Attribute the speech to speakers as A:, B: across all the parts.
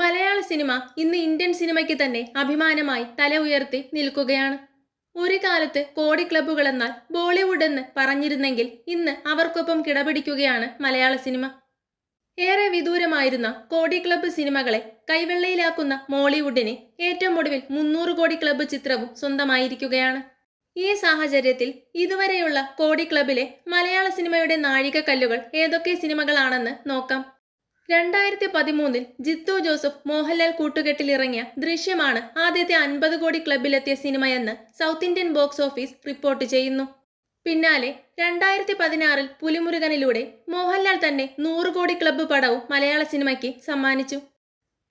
A: മലയാള cinema ഇന്ന് Indian സിനിമയ്ക്ക് തന്നെ അഭിമാനമായി തല ഉയർത്തി നിൽക്കുകയാണ്. ഒരു കാലത്ത് കോടി ക്ലബ്ബുകൾ എന്നാൽ ബോളിവുഡ് എന്ന് പറഞ്ഞിരുന്നെങ്കിൽ ഇന്ന് അവർക്കൊപ്പം കിടപിടിക്കുകയാണ് മലയാള സിനിമ. ഏറെ വിദൂരമായിരുന്ന കോടി ക്ലബ്ബ് സിനിമകളെ കൈവെള്ളയിലാക്കുന്ന മോളിവുഡിന് ഏറ്റവും ഒടുവിൽ മുന്നൂറ് കോടി ക്ലബ്ബ് ചിത്രവും സ്വന്തമായിരിക്കുകയാണ്. ഈ സാഹചര്യത്തിൽ ഇതുവരെയുള്ള കോടി ക്ലബിലെ മലയാള സിനിമയുടെ നാഴികക്കല്ലുകൾ ഏതൊക്കെ സിനിമകളാണെന്ന് നോക്കാം. രണ്ടായിരത്തി പതിമൂന്നിൽ ജിത്തു ജോസഫ് മോഹൻലാൽ കൂട്ടുകെട്ടിലിറങ്ങിയ ദൃശ്യമാണ് ആദ്യത്തെ അൻപത് കോടി ക്ലബിലെത്തിയ സിനിമയെന്ന് South Indian box office report ചെയ്യുന്നു. പിന്നാലെ രണ്ടായിരത്തി പതിനാറിൽ പുലിമുരുകനിലൂടെ മോഹൻലാൽ തന്നെ നൂറ് കോടി ക്ലബ്ബ് പടവും മലയാള സിനിമയ്ക്ക് സമ്മാനിച്ചു.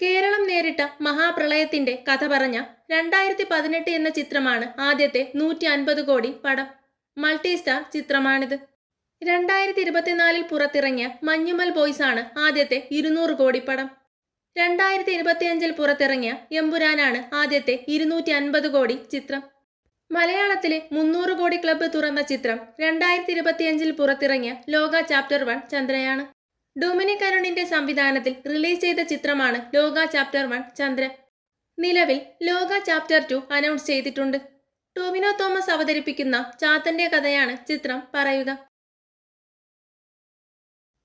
A: കേരളം നേരിട്ട മഹാപ്രളയത്തിന്റെ കഥ പറഞ്ഞ രണ്ടായിരത്തി പതിനെട്ട് എന്ന ചിത്രമാണ് ആദ്യത്തെ നൂറ്റി അൻപത് കോടി പടം. മൾട്ടി സ്റ്റാർ ചിത്രമാണിത്. രണ്ടായിരത്തി ഇരുപത്തിനാലിൽ പുറത്തിറങ്ങിയ മഞ്ഞുമൽ ബോയ്സ് ആണ് ആദ്യത്തെ ഇരുന്നൂറ് കോടി പടം. രണ്ടായിരത്തി ഇരുപത്തിയഞ്ചിൽ പുറത്തിറങ്ങിയ എമ്പുരാനാണ് ആദ്യത്തെ ഇരുന്നൂറ്റി അൻപത് കോടി ചിത്രം. മലയാളത്തിലെ മുന്നൂറ് കോടി ക്ലബ്ബ് തുറന്ന ചിത്രം രണ്ടായിരത്തി ഇരുപത്തിയഞ്ചിൽ പുറത്തിറങ്ങിയ ലോക ചാപ്റ്റർ വൺ ചന്ദ്രയാണ്. ഡൊമിനിക് അരുണിന്റെ സംവിധാനത്തിൽ റിലീസ് ചെയ്ത ചിത്രമാണ് ലോക ചാപ്റ്റർ വൺ ചന്ദ്ര നിലവിൽ ലോക ചാപ്റ്റർ ടു അനൗൺസ് ചെയ്തിട്ടുണ്ട്. ടോമിനോ തോമസ് അവതരിപ്പിക്കുന്ന ചാത്തന്റെ കഥയാണ് ചിത്രം പറയുക.